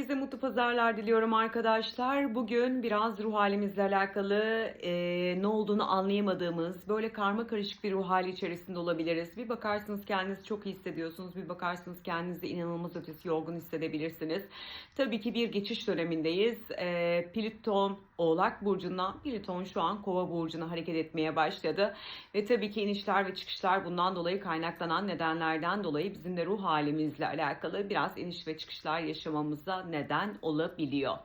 Herkese mutlu pazarlar diliyorum arkadaşlar. Bugün biraz ruh halimizle alakalı e, ne olduğunu anlayamadığımız böyle karma karışık bir ruh hali içerisinde olabiliriz. Bir bakarsınız kendinizi çok iyi hissediyorsunuz. Bir bakarsınız kendinizi inanılmaz ötesi yorgun hissedebilirsiniz. Tabii ki bir geçiş dönemindeyiz. E, Plüton Oğlak Burcu'ndan Plüton şu an Kova Burcu'na hareket etmeye başladı. Ve tabii ki inişler ve çıkışlar bundan dolayı kaynaklanan nedenlerden dolayı bizim de ruh halimizle alakalı biraz iniş ve çıkışlar yaşamamıza neden olabiliyor.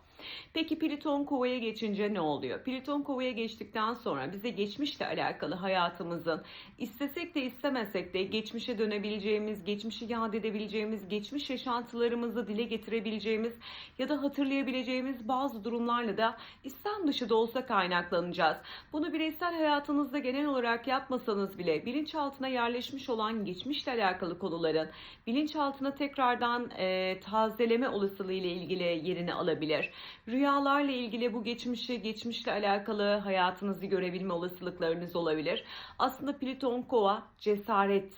Peki Plüton Kova'ya geçince ne oluyor? Plüton Kova'ya geçtikten sonra bize geçmişle alakalı hayatımızın istesek de istemesek de geçmişe dönebileceğimiz, geçmişi yad edebileceğimiz, geçmiş yaşantılarımızı dile getirebileceğimiz ya da hatırlayabileceğimiz bazı durumlarla da İslam dışı da olsa kaynaklanacağız. Bunu bireysel hayatınızda genel olarak yapmasanız bile bilinçaltına yerleşmiş olan geçmişle alakalı konuların bilinçaltına tekrardan e, tazeleme olasılığı ile ilgili yerini alabilir. Rüyalarla ilgili bu geçmişi, geçmişle alakalı hayatınızı görebilme olasılıklarınız olabilir. Aslında Plüton Kova cesaret,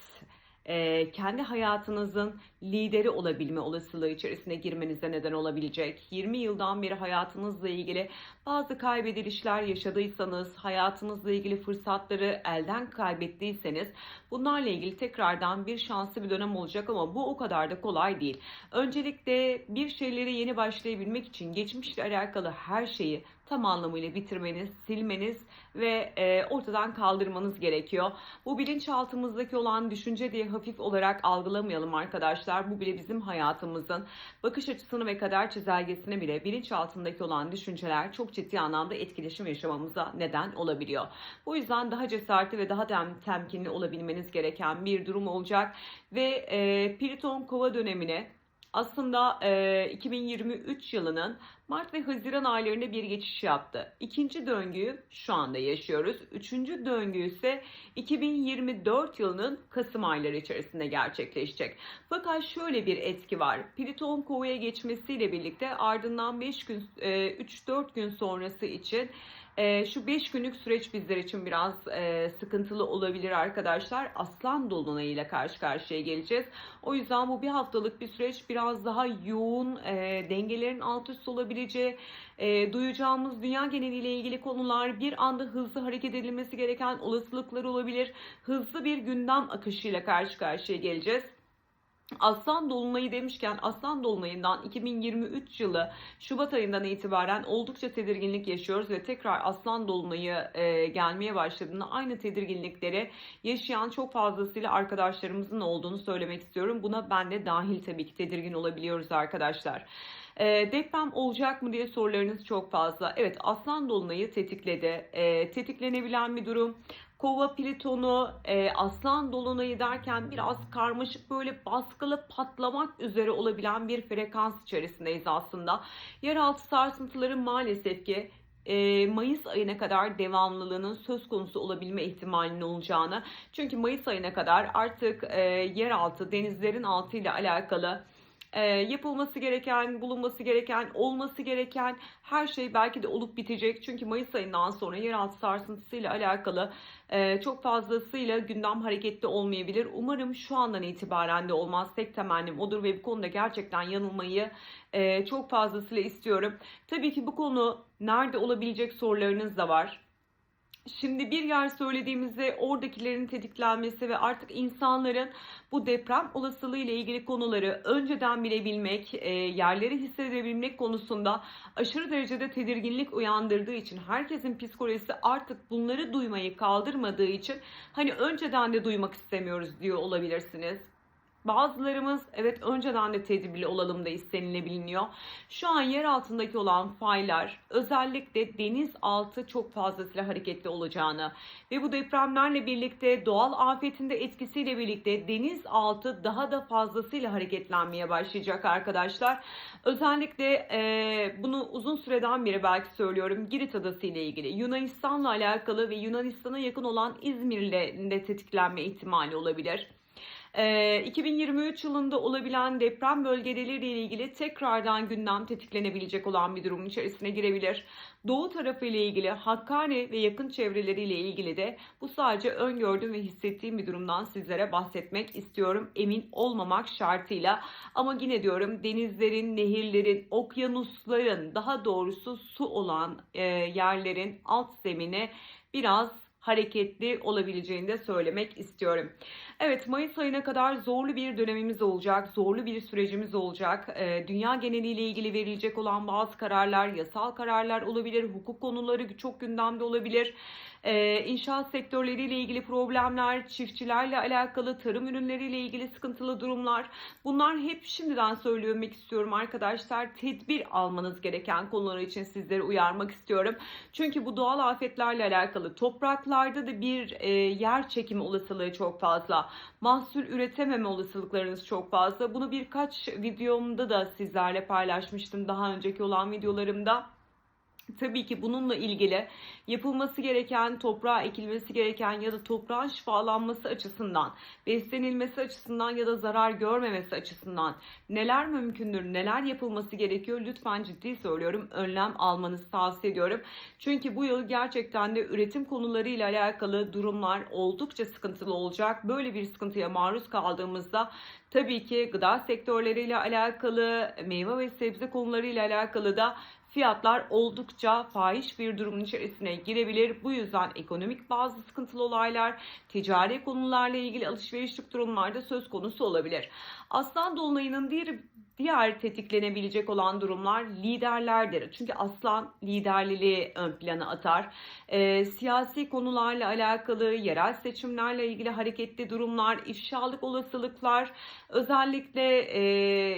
kendi hayatınızın lideri olabilme olasılığı içerisine girmenize neden olabilecek. 20 yıldan beri hayatınızla ilgili bazı kaybedilişler yaşadıysanız, hayatınızla ilgili fırsatları elden kaybettiyseniz bunlarla ilgili tekrardan bir şanslı bir dönem olacak ama bu o kadar da kolay değil. Öncelikle bir şeyleri yeni başlayabilmek için geçmişle alakalı her şeyi tam anlamıyla bitirmeniz, silmeniz ve e, ortadan kaldırmanız gerekiyor. Bu bilinçaltımızdaki olan düşünce diye hafif olarak algılamayalım arkadaşlar. Bu bile bizim hayatımızın bakış açısını ve kader çizelgesini bile bilinçaltındaki olan düşünceler çok ciddi anlamda etkileşim yaşamamıza neden olabiliyor. Bu yüzden daha cesaretli ve daha tem temkinli olabilmeniz gereken bir durum olacak ve e, Plüton Kova dönemine aslında e, 2023 yılının Mart ve Haziran aylarında bir geçiş yaptı. İkinci döngüyü şu anda yaşıyoruz. Üçüncü döngü ise 2024 yılının Kasım ayları içerisinde gerçekleşecek. Fakat şöyle bir etki var. Plüton Kova'ya geçmesiyle birlikte ardından 5 gün, 3-4 gün sonrası için e, şu 5 günlük süreç bizler için biraz e, sıkıntılı olabilir arkadaşlar. Aslan dolunayıyla karşı karşıya geleceğiz. O yüzden bu bir haftalık bir süreç biraz daha yoğun e, dengelerin alt üst olabileceği, e, duyacağımız dünya geneliyle ilgili konular bir anda hızlı hareket edilmesi gereken olasılıklar olabilir. Hızlı bir gündem akışıyla karşı karşıya geleceğiz. Aslan Dolunay'ı demişken Aslan Dolunay'ından 2023 yılı Şubat ayından itibaren oldukça tedirginlik yaşıyoruz ve tekrar Aslan Dolunay'ı e, gelmeye başladığında aynı tedirginlikleri yaşayan çok fazlasıyla arkadaşlarımızın olduğunu söylemek istiyorum. Buna ben de dahil tabii ki tedirgin olabiliyoruz arkadaşlar. E, deprem olacak mı diye sorularınız çok fazla. Evet Aslan Dolunay'ı tetikledi. E, tetiklenebilen bir durum. Kova Plüton'u e, Aslan Dolunay'ı derken biraz karmaşık böyle baskılı patlamak üzere olabilen bir frekans içerisindeyiz aslında. Yeraltı sarsıntıları maalesef ki e, Mayıs ayına kadar devamlılığının söz konusu olabilme ihtimalinin olacağını. Çünkü Mayıs ayına kadar artık e, yeraltı, denizlerin altı ile alakalı e, yapılması gereken, bulunması gereken, olması gereken her şey belki de olup bitecek. Çünkü Mayıs ayından sonra yeraltı sarsıntısıyla alakalı e, çok fazlasıyla gündem hareketli olmayabilir. Umarım şu andan itibaren de olmaz. Tek temennim odur ve bu konuda gerçekten yanılmayı e, çok fazlasıyla istiyorum. Tabii ki bu konu nerede olabilecek sorularınız da var. Şimdi bir yer söylediğimizde oradakilerin tetiklenmesi ve artık insanların bu deprem olasılığı ile ilgili konuları önceden bilebilmek, e, yerleri hissedebilmek konusunda aşırı derecede tedirginlik uyandırdığı için herkesin psikolojisi artık bunları duymayı kaldırmadığı için hani önceden de duymak istemiyoruz diyor olabilirsiniz. Bazılarımız evet önceden de tedbirli olalım da istenilebiliyor. Şu an yer altındaki olan faylar özellikle deniz altı çok fazlasıyla hareketli olacağını ve bu depremlerle birlikte doğal afetin de etkisiyle birlikte deniz altı daha da fazlasıyla hareketlenmeye başlayacak arkadaşlar. Özellikle e, bunu uzun süreden beri belki söylüyorum Girit Adası ile ilgili Yunanistan'la alakalı ve Yunanistan'a yakın olan İzmir'le de tetiklenme ihtimali olabilir. Ee, 2023 yılında olabilen deprem bölgeleriyle ilgili tekrardan gündem tetiklenebilecek olan bir durumun içerisine girebilir. Doğu tarafı ile ilgili Hakkari ve yakın çevreleriyle ilgili de bu sadece öngördüğüm ve hissettiğim bir durumdan sizlere bahsetmek istiyorum. Emin olmamak şartıyla ama yine diyorum denizlerin, nehirlerin, okyanusların daha doğrusu su olan e, yerlerin alt zemini biraz hareketli olabileceğini de söylemek istiyorum. Evet Mayıs ayına kadar zorlu bir dönemimiz olacak, zorlu bir sürecimiz olacak. Ee, dünya geneliyle ilgili verilecek olan bazı kararlar, yasal kararlar olabilir, hukuk konuları çok gündemde olabilir. Ee, inşaat sektörleriyle ilgili problemler, çiftçilerle alakalı, tarım ürünleriyle ilgili sıkıntılı durumlar. Bunlar hep şimdiden söylemek istiyorum arkadaşlar. Tedbir almanız gereken konular için sizleri uyarmak istiyorum. Çünkü bu doğal afetlerle alakalı topraklarda da bir e, yer çekimi olasılığı çok fazla. Mahsul üretememe olasılıklarınız çok fazla. Bunu birkaç videomda da sizlerle paylaşmıştım daha önceki olan videolarımda. Tabii ki bununla ilgili yapılması gereken, toprağa ekilmesi gereken ya da toprağın şifalanması açısından, beslenilmesi açısından ya da zarar görmemesi açısından neler mümkündür, neler yapılması gerekiyor lütfen ciddi söylüyorum önlem almanızı tavsiye ediyorum. Çünkü bu yıl gerçekten de üretim konularıyla alakalı durumlar oldukça sıkıntılı olacak. Böyle bir sıkıntıya maruz kaldığımızda tabii ki gıda sektörleriyle alakalı, meyve ve sebze konularıyla alakalı da fiyatlar oldukça fahiş bir durumun içerisine girebilir. Bu yüzden ekonomik bazı sıkıntılı olaylar, ticari konularla ilgili alışverişlik durumlarda söz konusu olabilir. Aslan Dolunay'ın diğer Diğer tetiklenebilecek olan durumlar liderlerdir. Çünkü aslan liderliliği ön plana atar. E, siyasi konularla alakalı, yerel seçimlerle ilgili hareketli durumlar, ifşalık olasılıklar, özellikle e,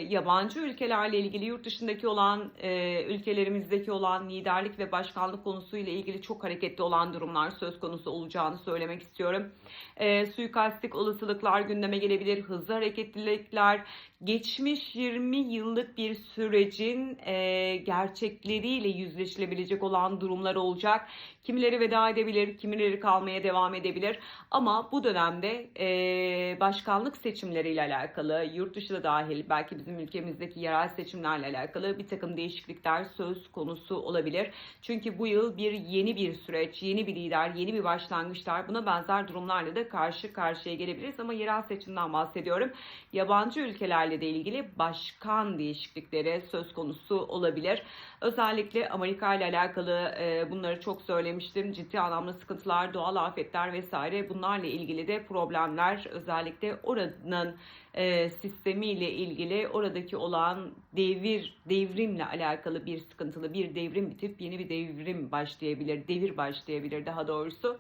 yabancı ülkelerle ilgili yurt dışındaki olan e, ülkelerimizdeki olan liderlik ve başkanlık konusuyla ilgili çok hareketli olan durumlar söz konusu olacağını söylemek istiyorum. E, suikastlik olasılıklar gündeme gelebilir, hızlı hareketlilikler, flour geçmiş 20 yıllık bir sürecin e, gerçekleriyle yüzleşilebilecek olan durumlar olacak. Kimileri veda edebilir, kimileri kalmaya devam edebilir. Ama bu dönemde e, başkanlık seçimleriyle alakalı, yurt dışı da dahil belki bizim ülkemizdeki yerel seçimlerle alakalı bir takım değişiklikler söz konusu olabilir. Çünkü bu yıl bir yeni bir süreç, yeni bir lider, yeni bir başlangıçlar buna benzer durumlarla da karşı karşıya gelebiliriz. Ama yerel seçimden bahsediyorum. Yabancı ülkelerle de ilgili başkan değişiklikleri söz konusu olabilir. Özellikle Amerika ile alakalı e, bunları çok söylemiştim. Ciddi anlamda sıkıntılar, doğal afetler vesaire bunlarla ilgili de problemler özellikle oranın e, sistemiyle ilgili oradaki olan devir devrimle alakalı bir sıkıntılı bir devrim bitip yeni bir devrim başlayabilir, devir başlayabilir daha doğrusu.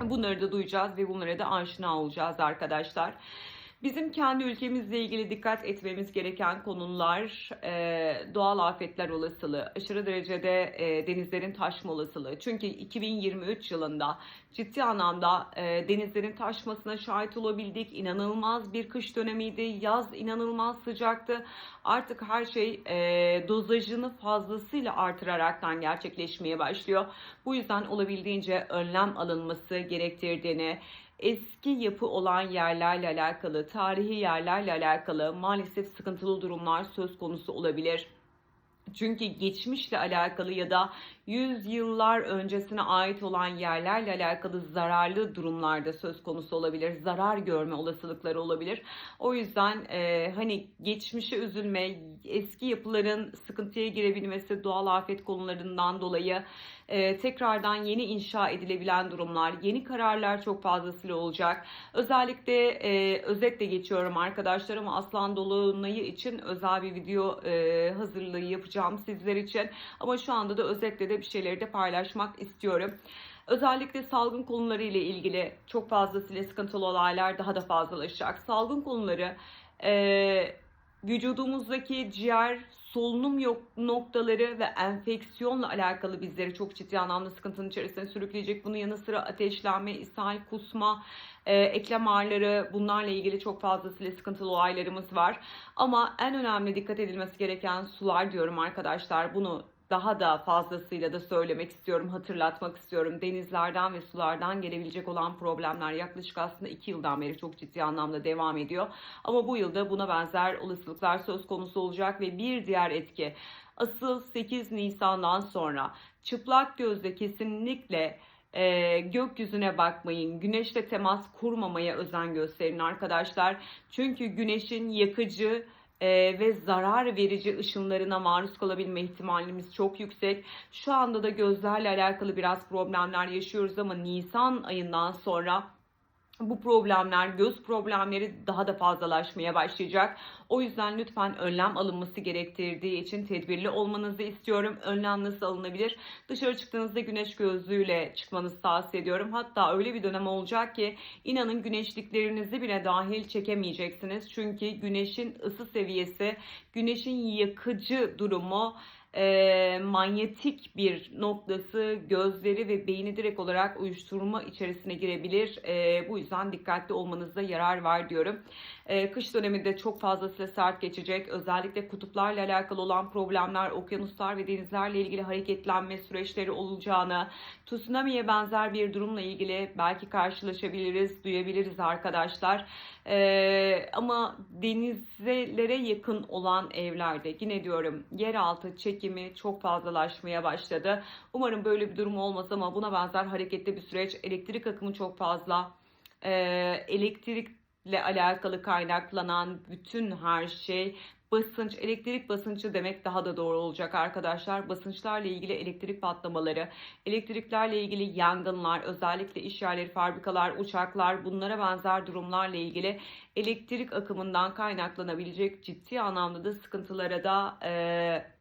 Bunları da duyacağız ve bunlara da aşina olacağız arkadaşlar. Bizim kendi ülkemizle ilgili dikkat etmemiz gereken konular e, doğal afetler olasılığı, aşırı derecede e, denizlerin taşma olasılığı. Çünkü 2023 yılında ciddi anlamda e, denizlerin taşmasına şahit olabildik. İnanılmaz bir kış dönemiydi, yaz inanılmaz sıcaktı. Artık her şey e, dozajını fazlasıyla artıraraktan gerçekleşmeye başlıyor. Bu yüzden olabildiğince önlem alınması gerektirdiğini, eski yapı olan yerlerle alakalı, tarihi yerlerle alakalı maalesef sıkıntılı durumlar söz konusu olabilir. Çünkü geçmişle alakalı ya da yüz yıllar öncesine ait olan yerlerle alakalı zararlı durumlarda söz konusu olabilir. Zarar görme olasılıkları olabilir. O yüzden e, hani geçmişe üzülme, eski yapıların sıkıntıya girebilmesi doğal afet konularından dolayı e, tekrardan yeni inşa edilebilen durumlar, yeni kararlar çok fazlasıyla olacak. Özellikle e, özetle geçiyorum arkadaşlar ama Aslan Dolunay'ı için özel bir video e, hazırlığı yapacağım sizler için. Ama şu anda da özetle de bir şeyleri de paylaşmak istiyorum. Özellikle salgın konuları ile ilgili çok fazlasıyla sıkıntılı olaylar daha da fazlalaşacak. Salgın konuları e, vücudumuzdaki ciğer, solunum yok noktaları ve enfeksiyonla alakalı bizleri çok ciddi anlamda sıkıntının içerisine sürükleyecek. Bunun yanı sıra ateşlenme, ishal, kusma, e, eklem ağrıları bunlarla ilgili çok fazlasıyla sıkıntılı olaylarımız var. Ama en önemli dikkat edilmesi gereken sular diyorum arkadaşlar. Bunu daha da fazlasıyla da söylemek istiyorum, hatırlatmak istiyorum. Denizlerden ve sulardan gelebilecek olan problemler yaklaşık aslında 2 yıldan beri çok ciddi anlamda devam ediyor. Ama bu yılda buna benzer olasılıklar söz konusu olacak ve bir diğer etki asıl 8 Nisan'dan sonra çıplak gözle kesinlikle e, gökyüzüne bakmayın, güneşle temas kurmamaya özen gösterin arkadaşlar. Çünkü güneşin yakıcı e, ve zarar verici ışınlarına maruz kalabilme ihtimalimiz çok yüksek. Şu anda da gözlerle alakalı biraz problemler yaşıyoruz ama Nisan ayından sonra bu problemler, göz problemleri daha da fazlalaşmaya başlayacak. O yüzden lütfen önlem alınması gerektirdiği için tedbirli olmanızı istiyorum. Önlem nasıl alınabilir? Dışarı çıktığınızda güneş gözlüğüyle çıkmanızı tavsiye ediyorum. Hatta öyle bir dönem olacak ki inanın güneşliklerinizi bile dahil çekemeyeceksiniz. Çünkü güneşin ısı seviyesi, güneşin yakıcı durumu e, manyetik bir noktası gözleri ve beyni direkt olarak uyuşturma içerisine girebilir. E, bu yüzden dikkatli olmanızda yarar var diyorum. E, kış döneminde çok fazlasıyla sert geçecek. Özellikle kutuplarla alakalı olan problemler, okyanuslar ve denizlerle ilgili hareketlenme süreçleri olacağını, tsunami'ye benzer bir durumla ilgili belki karşılaşabiliriz, duyabiliriz arkadaşlar. Ee, ama denizlere yakın olan evlerde yine diyorum yeraltı çekimi çok fazlalaşmaya başladı. Umarım böyle bir durum olmaz ama buna benzer hareketli bir süreç. Elektrik akımı çok fazla. Ee, elektrikle alakalı kaynaklanan bütün her şey basınç, elektrik basıncı demek daha da doğru olacak arkadaşlar. Basınçlarla ilgili elektrik patlamaları, elektriklerle ilgili yangınlar, özellikle iş yerleri, fabrikalar, uçaklar bunlara benzer durumlarla ilgili elektrik akımından kaynaklanabilecek ciddi anlamda da sıkıntılara da e,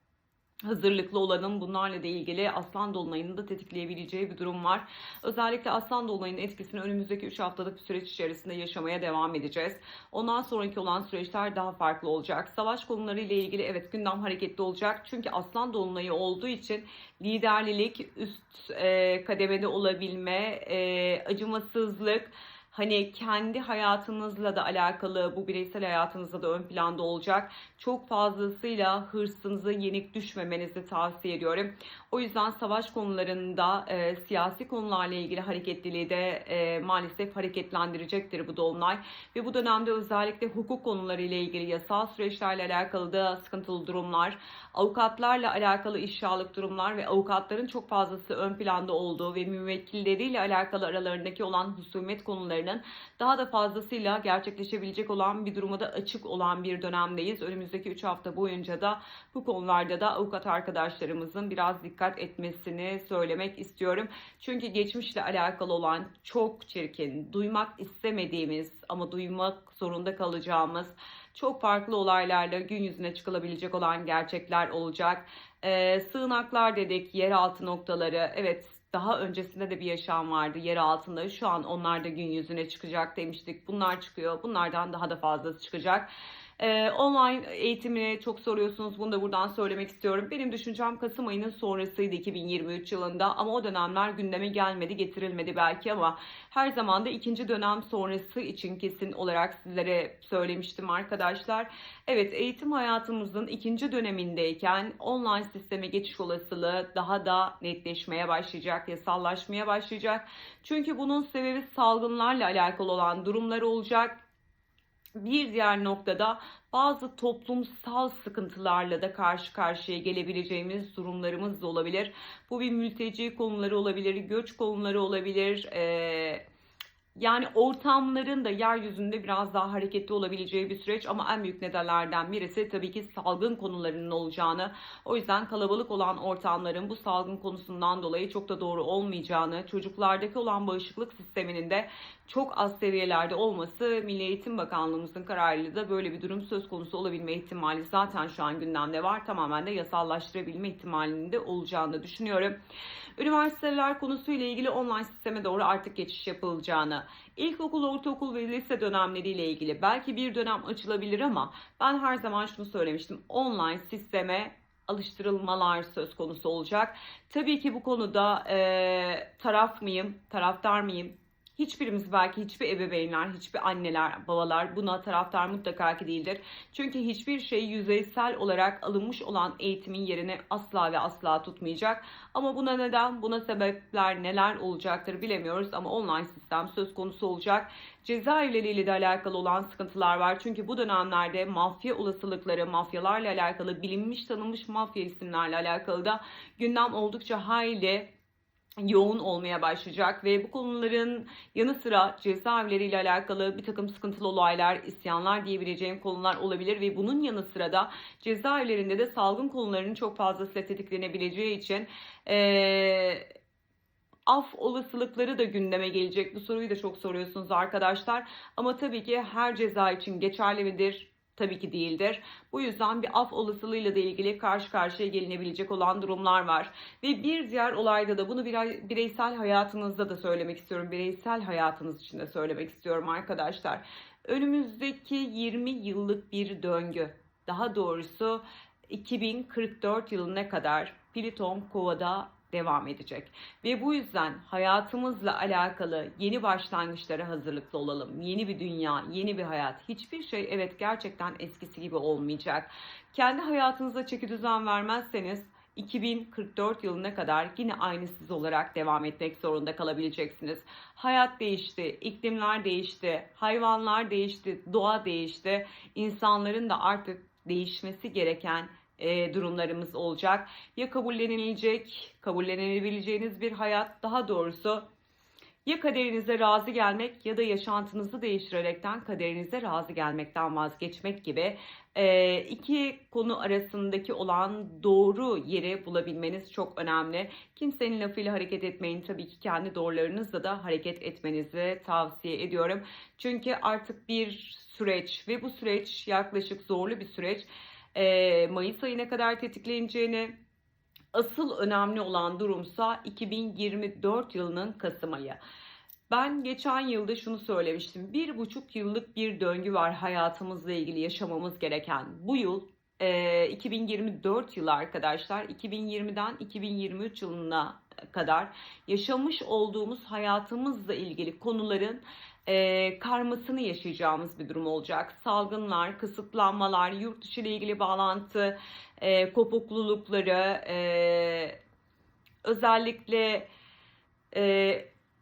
hazırlıklı olanın bunlarla da ilgili aslan dolunayını da tetikleyebileceği bir durum var. Özellikle aslan dolunayının etkisini önümüzdeki 3 haftalık bir süreç içerisinde yaşamaya devam edeceğiz. Ondan sonraki olan süreçler daha farklı olacak. Savaş konuları ile ilgili evet gündem hareketli olacak. Çünkü aslan dolunayı olduğu için liderlilik, üst e, kademede olabilme, e, acımasızlık, Hani kendi hayatınızla da alakalı bu bireysel hayatınızda da ön planda olacak. Çok fazlasıyla hırsınızı yenik düşmemenizi tavsiye ediyorum. O yüzden savaş konularında e, siyasi konularla ilgili hareketliliği de e, maalesef hareketlendirecektir bu dolunay. Ve bu dönemde özellikle hukuk konuları ile ilgili yasal süreçlerle alakalı da sıkıntılı durumlar, avukatlarla alakalı işyağlık durumlar ve avukatların çok fazlası ön planda olduğu ve müvekkilleriyle alakalı aralarındaki olan husumet konularının daha da fazlasıyla gerçekleşebilecek olan bir duruma da açık olan bir dönemdeyiz. Önümüzdeki 3 hafta boyunca da bu konularda da avukat arkadaşlarımızın biraz dikkat etmesini söylemek istiyorum. Çünkü geçmişle alakalı olan çok çirkin, duymak istemediğimiz ama duymak zorunda kalacağımız çok farklı olaylarla gün yüzüne çıkılabilecek olan gerçekler olacak. Ee, sığınaklar dedik, yeraltı noktaları. Evet daha öncesinde de bir yaşam vardı yer altında. Şu an onlar da gün yüzüne çıkacak demiştik. Bunlar çıkıyor. Bunlardan daha da fazlası çıkacak. Ee, online eğitimini çok soruyorsunuz. Bunu da buradan söylemek istiyorum. Benim düşüncem Kasım ayının sonrasıydı 2023 yılında. Ama o dönemler gündeme gelmedi, getirilmedi belki ama her zaman da ikinci dönem sonrası için kesin olarak sizlere söylemiştim arkadaşlar. Evet eğitim hayatımızın ikinci dönemindeyken online sisteme geçiş olasılığı daha da netleşmeye başlayacak, yasallaşmaya başlayacak. Çünkü bunun sebebi salgınlarla alakalı olan durumlar olacak bir diğer noktada bazı toplumsal sıkıntılarla da karşı karşıya gelebileceğimiz durumlarımız da olabilir. Bu bir mülteci konuları olabilir, göç konuları olabilir. Ee, yani ortamların da yeryüzünde biraz daha hareketli olabileceği bir süreç ama en büyük nedenlerden birisi tabii ki salgın konularının olacağını. O yüzden kalabalık olan ortamların bu salgın konusundan dolayı çok da doğru olmayacağını, çocuklardaki olan bağışıklık sisteminin de çok az seviyelerde olması Milli Eğitim Bakanlığımızın kararıyla da böyle bir durum söz konusu olabilme ihtimali zaten şu an gündemde var. Tamamen de yasallaştırabilme ihtimalinin de olacağını düşünüyorum. Üniversiteler konusuyla ilgili online sisteme doğru artık geçiş yapılacağını, ilkokul, ortaokul ve lise dönemleriyle ilgili belki bir dönem açılabilir ama ben her zaman şunu söylemiştim. Online sisteme alıştırılmalar söz konusu olacak. Tabii ki bu konuda e, taraf mıyım, taraftar mıyım? Hiçbirimiz belki hiçbir ebeveynler, hiçbir anneler, babalar buna taraftar mutlaka ki değildir. Çünkü hiçbir şey yüzeysel olarak alınmış olan eğitimin yerini asla ve asla tutmayacak. Ama buna neden, buna sebepler neler olacaktır bilemiyoruz ama online sistem söz konusu olacak. Cezaevleriyle de alakalı olan sıkıntılar var. Çünkü bu dönemlerde mafya olasılıkları, mafyalarla alakalı bilinmiş tanınmış mafya isimlerle alakalı da gündem oldukça hayli yoğun olmaya başlayacak ve bu konuların yanı sıra cezaevleriyle alakalı bir takım sıkıntılı olaylar, isyanlar diyebileceğim konular olabilir ve bunun yanı sıra da cezaevlerinde de salgın konularının çok fazlasıyla tetiklenebileceği için eee af olasılıkları da gündeme gelecek. Bu soruyu da çok soruyorsunuz arkadaşlar. Ama tabii ki her ceza için geçerli midir? Tabii ki değildir. Bu yüzden bir af olasılığıyla da ilgili karşı karşıya gelinebilecek olan durumlar var. Ve bir diğer olayda da bunu bireysel hayatınızda da söylemek istiyorum. Bireysel hayatınız için de söylemek istiyorum arkadaşlar. Önümüzdeki 20 yıllık bir döngü. Daha doğrusu 2044 yılına kadar Pliton Kova'da devam edecek. Ve bu yüzden hayatımızla alakalı yeni başlangıçlara hazırlıklı olalım. Yeni bir dünya, yeni bir hayat. Hiçbir şey evet gerçekten eskisi gibi olmayacak. Kendi hayatınıza çeki düzen vermezseniz 2044 yılına kadar yine aynı siz olarak devam etmek zorunda kalabileceksiniz. Hayat değişti, iklimler değişti, hayvanlar değişti, doğa değişti. İnsanların da artık değişmesi gereken e, durumlarımız olacak. Ya kabullenilecek, kabullenebileceğiniz bir hayat daha doğrusu ya kaderinize razı gelmek ya da yaşantınızı değiştirerekten kaderinize razı gelmekten vazgeçmek gibi e, iki konu arasındaki olan doğru yeri bulabilmeniz çok önemli. Kimsenin lafıyla hareket etmeyin. Tabii ki kendi doğrularınızla da hareket etmenizi tavsiye ediyorum. Çünkü artık bir süreç ve bu süreç yaklaşık zorlu bir süreç e, Mayıs ayına kadar tetikleneceğini, asıl önemli olan durumsa 2024 yılının Kasım ayı. Ben geçen yılda şunu söylemiştim. Bir buçuk yıllık bir döngü var hayatımızla ilgili yaşamamız gereken. Bu yıl e, 2024 yılı arkadaşlar 2020'den 2023 yılına kadar yaşamış olduğumuz hayatımızla ilgili konuların e, karmasını yaşayacağımız bir durum olacak. Salgınlar, kısıtlanmalar, yurt dışı ile ilgili bağlantı, e, kopuklulukları, e, özellikle e,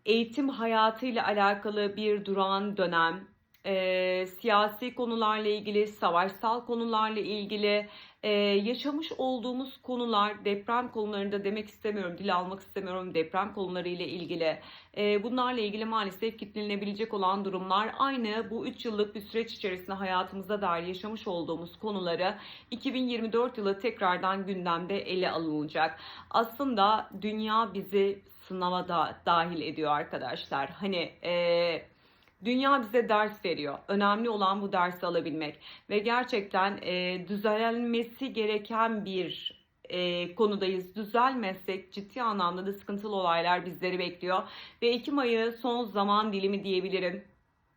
eğitim hayatıyla alakalı bir duran dönem, e, siyasi konularla ilgili, savaşsal konularla ilgili, e, yaşamış olduğumuz konular, deprem konularında demek istemiyorum, dil almak istemiyorum, deprem konuları ile ilgili. E, bunlarla ilgili maalesef kitlenebilecek olan durumlar aynı bu 3 yıllık bir süreç içerisinde hayatımıza dair yaşamış olduğumuz konuları 2024 yılı tekrardan gündemde ele alınacak. Aslında dünya bizi sınava da dahil ediyor arkadaşlar. Hani eee Dünya bize ders veriyor. Önemli olan bu dersi alabilmek ve gerçekten e, düzelmesi gereken bir e, konudayız. Düzelmezsek ciddi anlamda da sıkıntılı olaylar bizleri bekliyor ve Ekim ayı son zaman dilimi diyebilirim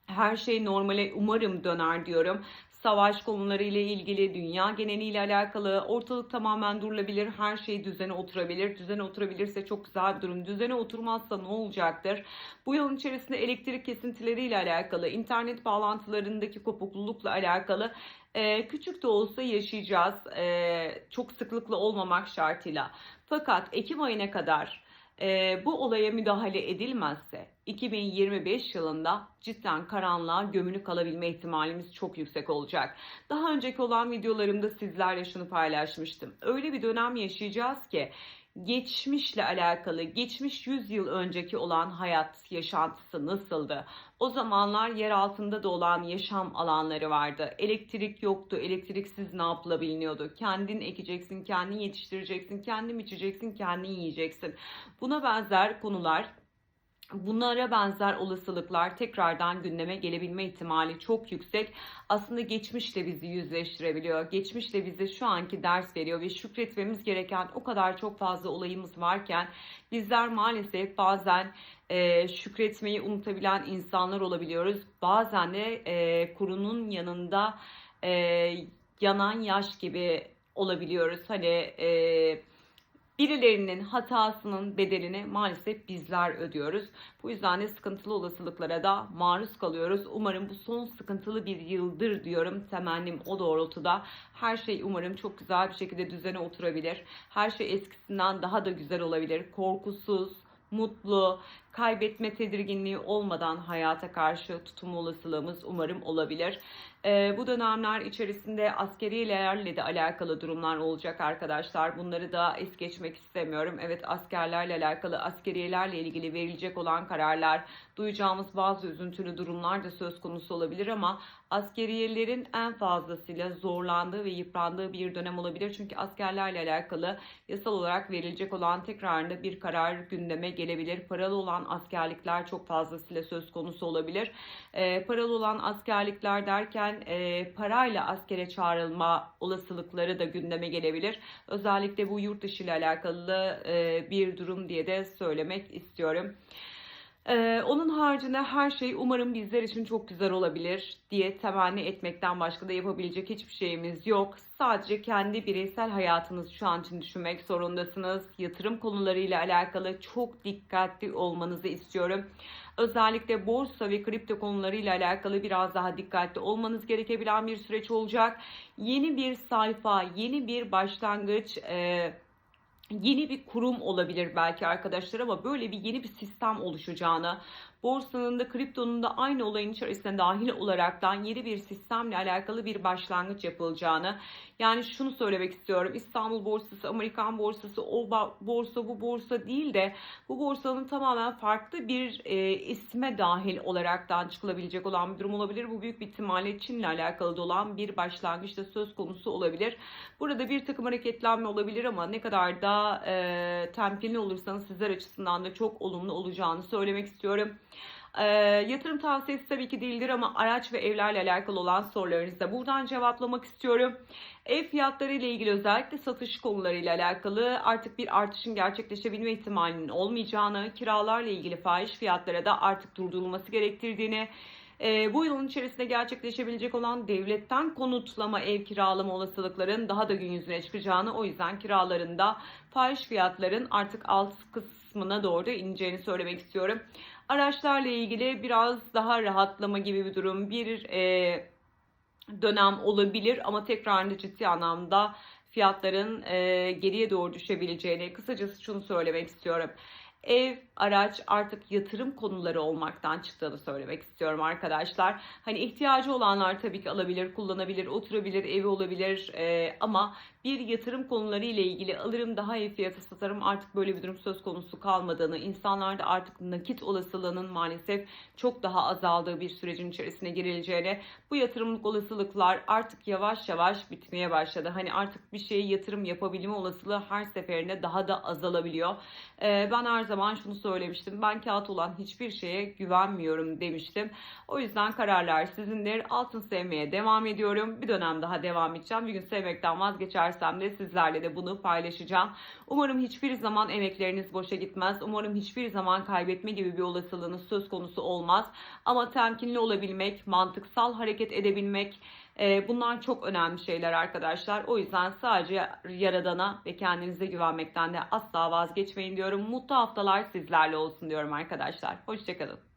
her şey normale umarım döner diyorum savaş konuları ile ilgili, dünya geneliyle alakalı ortalık tamamen durulabilir, her şey düzene oturabilir. Düzene oturabilirse çok güzel bir durum. Düzene oturmazsa ne olacaktır? Bu yılın içerisinde elektrik kesintileriyle alakalı, internet bağlantılarındaki kopuklulukla alakalı e, küçük de olsa yaşayacağız. E, çok sıklıkla olmamak şartıyla. Fakat Ekim ayına kadar e, bu olaya müdahale edilmezse 2025 yılında cidden karanlığa gömülü kalabilme ihtimalimiz çok yüksek olacak. Daha önceki olan videolarımda sizlerle şunu paylaşmıştım. Öyle bir dönem yaşayacağız ki geçmişle alakalı, geçmiş 100 yıl önceki olan hayat yaşantısı nasıldı? O zamanlar yer altında da olan yaşam alanları vardı. Elektrik yoktu. Elektriksiz ne yapılabiliyordu? Kendin ekeceksin, kendin yetiştireceksin, kendin içeceksin, kendin yiyeceksin. Buna benzer konular Bunlara benzer olasılıklar tekrardan gündeme gelebilme ihtimali çok yüksek. Aslında geçmişle bizi yüzleştirebiliyor. Geçmişle bize şu anki ders veriyor ve şükretmemiz gereken o kadar çok fazla olayımız varken bizler maalesef bazen e, şükretmeyi unutabilen insanlar olabiliyoruz. Bazen de e, kurunun yanında e, yanan yaş gibi olabiliyoruz. Hani e, Birilerinin hatasının bedelini maalesef bizler ödüyoruz. Bu yüzden de sıkıntılı olasılıklara da maruz kalıyoruz. Umarım bu son sıkıntılı bir yıldır diyorum. Temennim o doğrultuda. Her şey umarım çok güzel bir şekilde düzene oturabilir. Her şey eskisinden daha da güzel olabilir. Korkusuz, mutlu, kaybetme tedirginliği olmadan hayata karşı tutum olasılığımız umarım olabilir. Ee, bu dönemler içerisinde askerilerle de alakalı durumlar olacak arkadaşlar. Bunları da es geçmek istemiyorum. Evet askerlerle alakalı, askeriyelerle ilgili verilecek olan kararlar, duyacağımız bazı üzüntülü durumlar da söz konusu olabilir ama askeriyelerin en fazlasıyla zorlandığı ve yıprandığı bir dönem olabilir. Çünkü askerlerle alakalı yasal olarak verilecek olan tekrarında bir karar gündeme gelebilir. Paralı olan askerlikler çok fazlasıyla söz konusu olabilir. E, paralı olan askerlikler derken e, parayla askere çağrılma olasılıkları da gündeme gelebilir. Özellikle bu yurt dışı ile alakalı e, bir durum diye de söylemek istiyorum. Ee, onun haricinde her şey umarım bizler için çok güzel olabilir diye temenni etmekten başka da yapabilecek hiçbir şeyimiz yok. Sadece kendi bireysel hayatınızı şu an için düşünmek zorundasınız. Yatırım konularıyla alakalı çok dikkatli olmanızı istiyorum. Özellikle borsa ve kripto konularıyla alakalı biraz daha dikkatli olmanız gerekebilen bir süreç olacak. Yeni bir sayfa, yeni bir başlangıç... E, yeni bir kurum olabilir belki arkadaşlar ama böyle bir yeni bir sistem oluşacağını, borsanın da kriptonun da aynı olayın içerisine dahil olaraktan yeni bir sistemle alakalı bir başlangıç yapılacağını yani şunu söylemek istiyorum İstanbul borsası Amerikan borsası o borsa bu borsa değil de bu borsanın tamamen farklı bir e, isme dahil olaraktan çıkılabilecek olan bir durum olabilir. Bu büyük bir ihtimalle Çin'le alakalı olan bir başlangıç da söz konusu olabilir. Burada bir takım hareketlenme olabilir ama ne kadar da e, temkinli olursanız sizler açısından da çok olumlu olacağını söylemek istiyorum. E, yatırım tavsiyesi tabii ki değildir ama araç ve evlerle alakalı olan sorularınızı da buradan cevaplamak istiyorum. Ev fiyatları ile ilgili özellikle satış konularıyla alakalı artık bir artışın gerçekleşebilme ihtimalinin olmayacağını, kiralarla ilgili fahiş fiyatlara da artık durdurulması gerektirdiğini, e, bu yılın içerisinde gerçekleşebilecek olan devletten konutlama ev kiralama olasılıkların daha da gün yüzüne çıkacağını o yüzden kiralarında fahiş fiyatların artık alt kısmına doğru ineceğini söylemek istiyorum. Araçlarla ilgili biraz daha rahatlama gibi bir durum bir e, dönem olabilir ama tekrar ciddi anlamda fiyatların e, geriye doğru düşebileceğini kısacası şunu söylemek istiyorum. Ev, araç artık yatırım konuları olmaktan çıktığını söylemek istiyorum arkadaşlar. Hani ihtiyacı olanlar tabii ki alabilir, kullanabilir, oturabilir, evi olabilir ee, ama bir yatırım konuları ile ilgili alırım daha iyi fiyata satarım artık böyle bir durum söz konusu kalmadığını, insanlarda artık nakit olasılığının maalesef çok daha azaldığı bir sürecin içerisine girileceğini, bu yatırımlık olasılıklar artık yavaş yavaş bitmeye başladı. Hani artık bir şeye yatırım yapabilme olasılığı her seferinde daha da azalabiliyor. Ee, ben her zaman şunu söylemiştim. Ben kağıt olan hiçbir şeye güvenmiyorum demiştim. O yüzden kararlar sizindir. Altın sevmeye devam ediyorum. Bir dönem daha devam edeceğim. Bir gün sevmekten vazgeçersem de sizlerle de bunu paylaşacağım. Umarım hiçbir zaman emekleriniz boşa gitmez. Umarım hiçbir zaman kaybetme gibi bir olasılığınız söz konusu olmaz. Ama temkinli olabilmek, mantıksal hareket edebilmek, e, Bunlar çok önemli şeyler arkadaşlar. O yüzden sadece Yaradan'a ve kendinize güvenmekten de asla vazgeçmeyin diyorum. Mutlu haftalar sizlerle olsun diyorum arkadaşlar. Hoşçakalın.